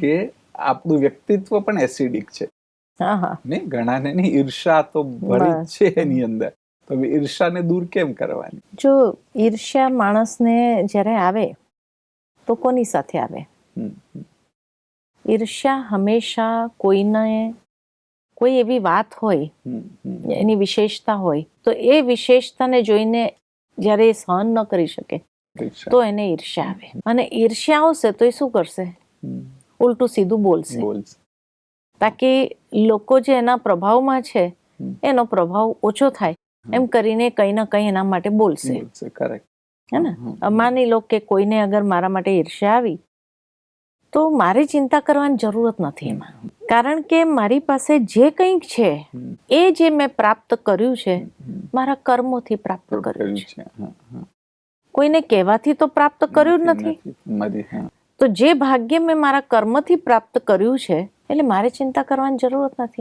કે આપણું વ્યક્તિત્વ પણ એસિડિક છે. ને ઘણાને ની ઈર્ષા તો ભરી છે એની અંદર. તો ઈર્ષાને દૂર કેમ કરવાની? જો ઈર્ષ્યા માણસને જ્યારે આવે તો કોની સાથે આવે? ઈર્ષ્યા હંમેશા કોઈને કોઈ એવી વાત હોય. એની વિશેષતા હોય તો એ વિશેષતાને જોઈને જ્યારે એ સહન ન કરી શકે તો એને ઈર્ષ્યા આવે. અને ઈર્ષ્યા આવશે તો એ શું કરશે? ઉલટું સીધું બોલશે. તાકી લોકો જે એના પ્રભાવમાં છે એનો પ્રભાવ ઓછો થાય. એમ કરીને કંઈ ના કંઈ એના માટે બોલશે. હે ને? માની લો કે કોઈને અગર મારા માટે ઈર્ષ્યા આવી તો મારે ચિંતા કરવાની જરૂરત નથી એમાં. કારણ કે મારી પાસે જે કંઈક છે એ જે મેં પ્રાપ્ત કર્યું છે મારા કર્મોથી પ્રાપ્ત કર્યું છે. કોઈને કહેવાથી તો પ્રાપ્ત કર્યું જ નથી. તો જે ભાગ્ય મેં મારા કર્મથી પ્રાપ્ત કર્યું છે, એટલે મારે ચિંતા કરવાની જરૂરત નથી.